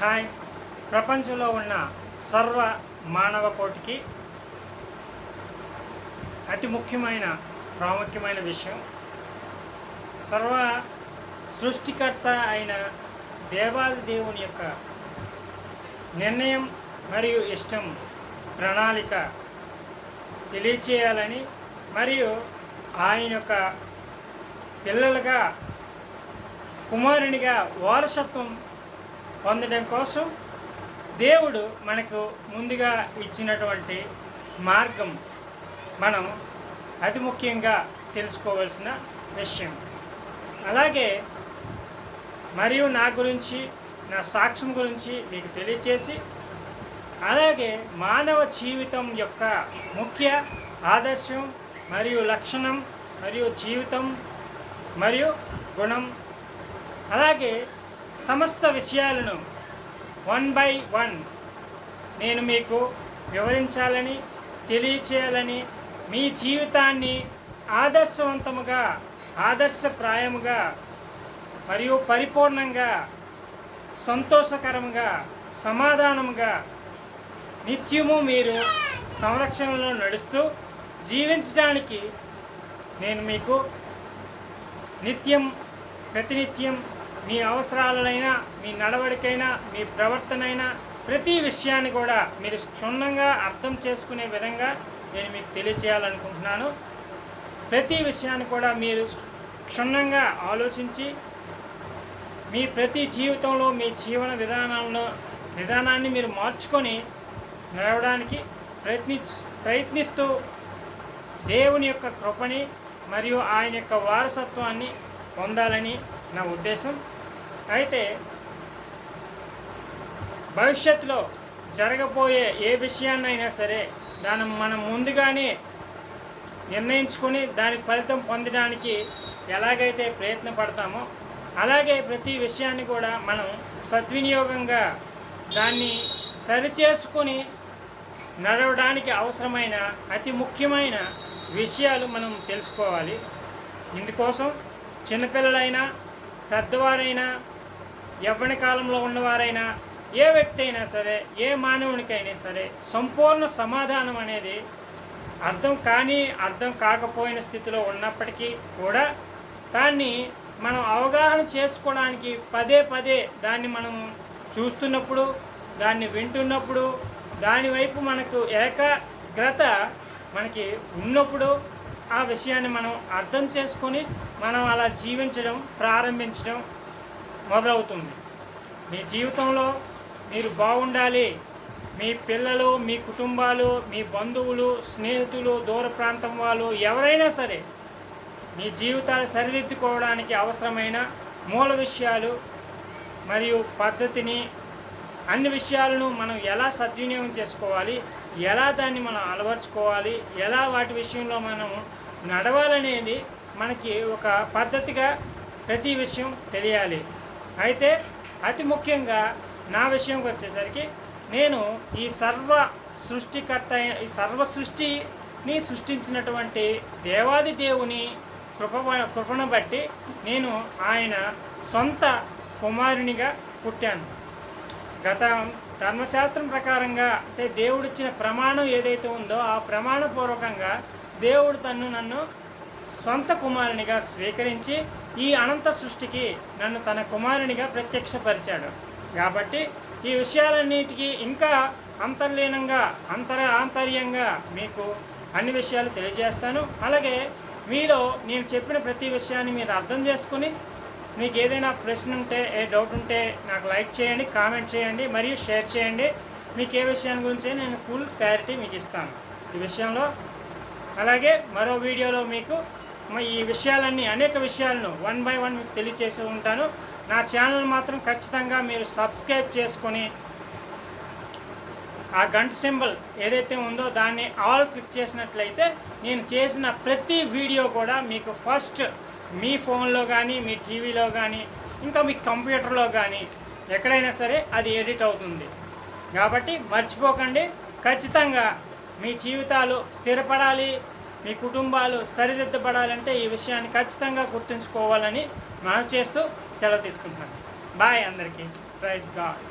Hi. ప్రపంచంలో ఉన్న సర్వ మానవ కోటికి అతి ముఖ్యమైన ప్రాముఖ్యమైన విషయం సర్వ సృష్టికర్త అయిన దేవాది దేవుని యొక్క నిర్ణయం మరియు ఇష్టం ప్రణాళిక తెలియచేయాలని మరియు ఆయన యొక్క పిల్లలుగా కుమారునిగా వారసత్వం పొందడం కోసం దేవుడు మనకు ముందుగా ఇచ్చినటువంటి మార్గం మనం అతి ముఖ్యంగా తెలుసుకోవాల్సిన విషయం. అలాగే మరియు నా గురించి నా సాక్ష్యం గురించి మీకు తెలియచేసి అలాగే మానవ జీవితం యొక్క ముఖ్య ఆదర్శం మరియు లక్షణం మరియు జీవితం మరియు గుణం. అలాగే సమస్త విషయాలను వన్ బై వన్ నేను మీకు వివరించాలని తెలియచేయాలని మీ జీవితాన్ని ఆదర్శవంతముగా ఆదర్శప్రాయముగా మరియు పరిపూర్ణంగా సంతోషకరంగా సమాధానముగా నిత్యము మీరు సంరక్షణలో నడుస్తూ జీవించడానికి నేను మీకు నిత్యం ప్రతినిత్యం మీ అవసరాలైనా మీ నడవడికైనా మీ ప్రవర్తనైనా ప్రతి విషయాన్ని కూడా మీరు క్షుణ్ణంగా అర్థం చేసుకునే విధంగా నేను మీకు తెలియచేయాలనుకుంటున్నాను. ప్రతి విషయాన్ని కూడా మీరు క్షుణ్ణంగా ఆలోచించి మీ ప్రతి జీవితంలో మీ జీవన విధానంలో విధానాన్ని మీరు మార్చుకొని నడవడానికి ప్రయత్ని ప్రయత్నిస్తూ దేవుని యొక్క కృపని మరియు ఆయన యొక్క వారసత్వాన్ని పొందాలని నా ఉద్దేశం. అయితే భవిష్యత్తులో జరగబోయే ఏ విషయాన్నైనా సరే దాన్ని మనం ముందుగానే నిర్ణయించుకొని దాని ఫలితం పొందడానికి ఎలాగైతే ప్రయత్నపడతామో అలాగే ప్రతి విషయాన్ని కూడా మనం సద్వినియోగంగా దాన్ని సరిచేసుకొని నడవడానికి అవసరమైన అతి ముఖ్యమైన విషయాలు మనం తెలుసుకోవాలి. ఇందుకోసం చిన్నపిల్లలైనా పెద్దవారైనా యవ్వన కాలంలో ఉన్నవారైనా ఏ వ్యక్తి అయినా సరే ఏ మానవునికైనా సరే సంపూర్ణ సమాధానం అనేది అర్థం కానీ అర్థం కాకపోయిన స్థితిలో ఉన్నప్పటికీ కూడా దాన్ని మనం అవగాహన చేసుకోవడానికి పదే పదే దాన్ని మనం చూస్తున్నప్పుడు దాన్ని వింటున్నప్పుడు దానివైపు మనకు ఏకాగ్రత మనకి ఉన్నప్పుడు ఆ విషయాన్ని మనం అర్థం చేసుకొని మనం అలా జీవించడం ప్రారంభించడం మొదలవుతుంది. మీ జీవితంలో మీరు బాగుండాలి. మీ పిల్లలు మీ కుటుంబాలు మీ బంధువులు స్నేహితులు దూర ప్రాంతం వాళ్ళు ఎవరైనా సరే మీ జీవితాలు సరిదిద్దుకోవడానికి అవసరమైన మూల విషయాలు మరియు పద్ధతిని అన్ని విషయాలను మనం ఎలా సద్వినియోగం చేసుకోవాలి ఎలా దాన్ని మనం అలవర్చుకోవాలి ఎలా వాటి విషయంలో మనం నడవాలనేది మనకి ఒక పద్ధతిగా ప్రతి విషయం తెలియాలి. అయితే అతి ముఖ్యంగా నా విషయంకి వచ్చేసరికి నేను ఈ సర్వ సృష్టికర్త అయిన- ఈ సర్వ సృష్టిని సృష్టించినటువంటి దేవాది దేవుని కృప కృపను బట్టి నేను ఆయన సొంత కుమారునిగా పుట్టాను. గత ధర్మశాస్త్రం ప్రకారంగా అంటే దేవుడిచ్చిన ప్రమాణం ఏదైతే ఉందో ఆ ప్రమాణపూర్వకంగా దేవుడు తన్ను నన్ను సొంత కుమారునిగా స్వీకరించి ఈ అనంత సృష్టికి నన్ను తన కుమారునిగా ప్రత్యక్షపరిచాడు. కాబట్టి ఈ విషయాలన్నిటికీ ఇంకా అంతర్లీనంగా అంతర ఆంతర్యంగా మీకు అన్ని విషయాలు తెలియజేస్తాను. అలాగే మీలో నేను చెప్పిన ప్రతి విషయాన్ని మీరు అర్థం చేసుకుని మీకు ఏదైనా ప్రశ్న ఉంటే ఏ డౌట్ ఉంటే నాకు లైక్ చేయండి కామెంట్ చేయండి మరియు షేర్ చేయండి. మీకు ఏ విషయాన్ని గురించి నేను ఫుల్ క్లారిటీ మీకు ఇస్తాను. ఈ విషయంలో. అలాగే మరో వీడియోలో మీకు ఈ విషయాలన్నీ అనేక విషయాలను వన్ బై వన్ మీకు తెలియచేసి ఉంటాను. నా ఛానల్ మాత్రం ఖచ్చితంగా మీరు సబ్స్క్రైబ్ చేసుకొని ఆ గంట సింబల్ ఏదైతే ఉందో దాన్ని ఆల్ క్లిక్ చేసినట్లయితే నేను చేసిన ప్రతి వీడియో కూడా మీకు ఫస్ట్ మీ ఫోన్లో కానీ మీ టీవీలో కానీ ఇంకా మీ కంప్యూటర్లో కానీ ఎక్కడైనా సరే అది ఎడిట్ అవుతుంది. కాబట్టి మర్చిపోకండి. ఖచ్చితంగా మీ జీవితాలు స్థిరపడాలి. మీ కుటుంబాలు సరిదిద్దపడాలంటే ఈ విషయాన్ని ఖచ్చితంగా గుర్తుంచుకోవాలని మనం చేస్తూ సెలవు తీసుకుంటున్నాను. బాయ్ అందరికీ. Praise God.